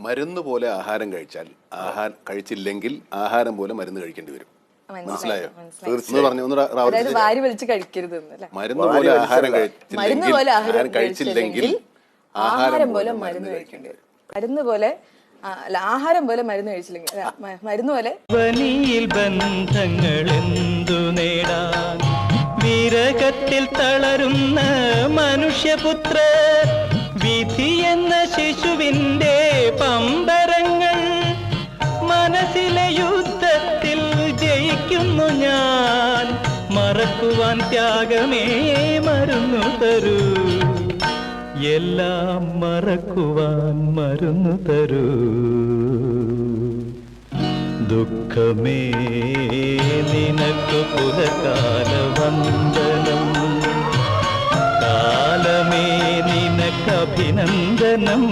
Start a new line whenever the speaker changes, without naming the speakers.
മരുന്ന് പോലെ ആഹാരം കഴിച്ചാൽ ആഹാരം കഴിച്ചില്ലെങ്കിൽ ആഹാരം പോലെ മരുന്ന് കഴിക്കേണ്ടി വരും. മനസ്സിലായോ തീർച്ചയായും. പറഞ്ഞു ഒന്ന് മരുന്ന് പോലെ ആഹാരം കഴിച്ചില്ലെങ്കിൽ
പോലെ
ആഹാരം കഴിച്ചില്ലെങ്കിൽ
ആഹാരം പോലെ മരുന്ന് കഴിക്കേണ്ടി വരും. മരുന്ന് പോലെ അല്ല ആഹാരം പോലെ മരുന്ന് കഴിച്ചില്ലെങ്കിൽ മരുന്ന് പോലെ
വനിയിൽ ബന്ധങ്ങൾ എന്തു നേടാൻ? വിരകത്തിൽ തളരുന്ന മനുഷ്യപുത്ര വിധി എന്ന ശിശുവിന്റെ ജയിക്കുന്നു ഞാൻ. മറക്കുവാൻ ത്യാഗമേ മരുന്നു തരൂ. എല്ലാം മറക്കുവാൻ മരുന്നു തരൂ. ദുഃഖമേ നിനക്ക് പുലകാല വന്ദനം കാലമേ നിനക്ക് അഭിനന്ദനം